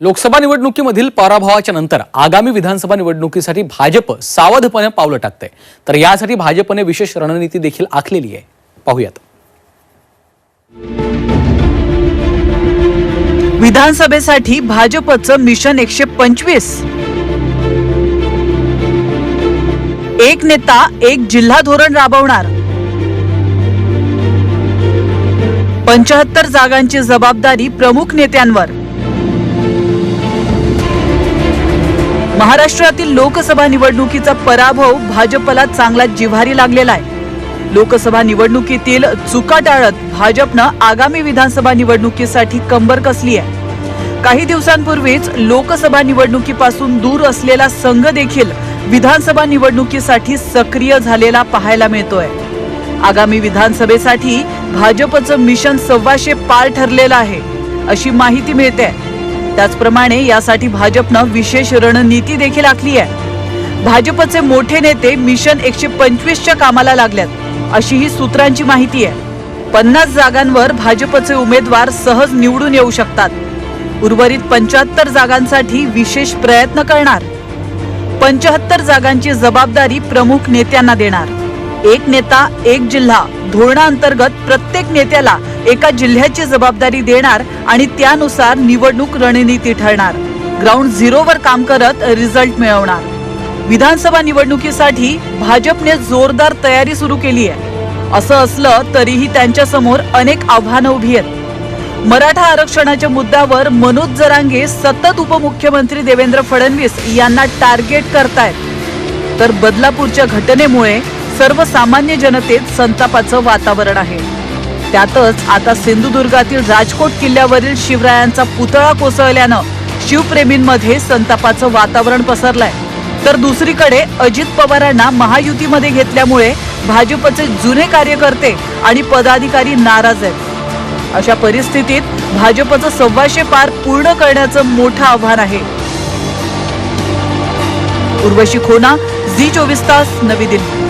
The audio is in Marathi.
लोकसभा निवडणुकीमधील पराभवाच्या नंतर आगामी विधानसभा निवडणुकीसाठी भाजप सावधपणे पावलं टाकते तर यासाठी भाजपने विशेष रणनीती देखील आखलेली आहे. पाहूयात. विधानसभेसाठी भाजपचं मिशन एकशे पंचवीस. एक नेता एक जिल्हा धोरण राबवणार. पंचाहत्तर जागांची जबाबदारी प्रमुख नेत्यांवर. महाराष्ट्रातील लोकसभा निवडणुकीचा पराभव भाजपला चांगला जिव्हारी लागलेला आहे. लोकसभा निवडणुकीतील चुका टाळत भाजपनं आगामी विधानसभा निवडणुकीसाठी कंबर कसली आहे? काही दिवसांपूर्वीच लोकसभा निवडणुकीपासून दूर असलेला संघ देखील विधानसभा निवडणुकीसाठी सक्रिय झालेला पाहायला मिळतोय. आगामी विधानसभेसाठी भाजपचं मिशन सव्वाशे पार ठरलेलं आहे अशी माहिती मिळते त्याचप्रमाणे यासाठी भाजपनं विशेष रणनीती देखील आखली आहे. भाजपचे मोठे नेते मिशन एकशे पंचवीसच्या कामाला लागल्यात अशी ही सूत्रांची माहिती आहे. पन्नास जागांवर भाजपचे उमेदवार सहज निवडून येऊ शकतात. उर्वरित पंच्याहत्तर जागांसाठी विशेष प्रयत्न करणार. पंच्याहत्तर जागांची जबाबदारी प्रमुख नेत्यांना देणार. एक नेता एक जिल्हा धोरणाअंतर्गत प्रत्येक नेत्याला एका जिल्ह्याची जबाबदारी देणार आणि त्यानुसार निवडणूक रणनीती ठरणार. ग्राउंड झिरोवर काम करत रिझल्ट मिळवणार. विधानसभा निवडणुकीसाठी भाजपने जोरदार तयारी सुरू केली आहे. असं असलं तरीही त्यांच्यासमोर अनेक आव्हानं उभी आहेत. मराठा आरक्षणाच्या मुद्द्यावर मनोज जरांगे सतत उपमुख्यमंत्री देवेंद्र फडणवीस यांना टार्गेट करतायत. तर बदलापूरच्या घटनेमुळे सर्वसामान्य जनतेत संतापाचं वातावरण आहे. त्यातच आता सिंधुदुर्गातील राजकोट किल्ल्यावरील शिवरायांचा पुतळा कोसळल्यानं शिवप्रेमींमध्ये संतापाचं वातावरण पसरलंय. तर दुसरीकडे अजित पवारांना महायुतीमध्ये घेतल्यामुळे भाजपचे जुने कार्यकर्ते आणि पदाधिकारी नाराज आहेत. अशा परिस्थितीत भाजपचं सव्वाशे पार पूर्ण करण्याचं मोठं आव्हान आहे. उर्वशी खोना झी चोवीस तास नवी दिल्ली.